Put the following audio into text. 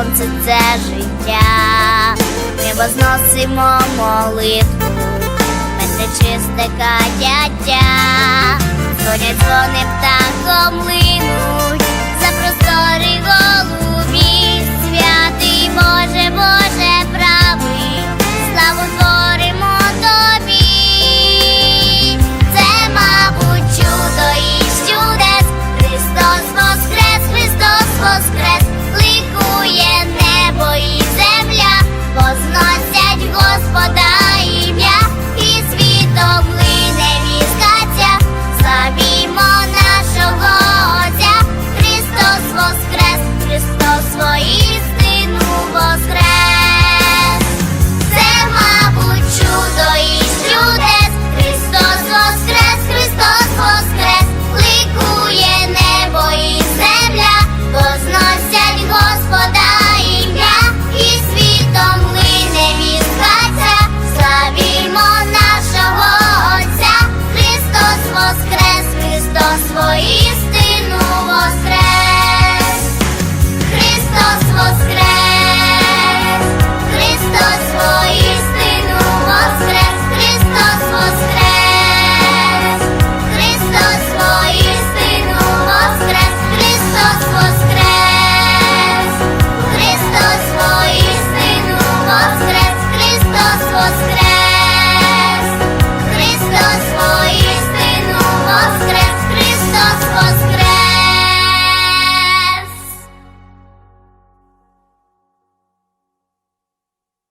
сонце це життя, ми возносимо молитву, мене чисте каяття, сонять зони птахом лину.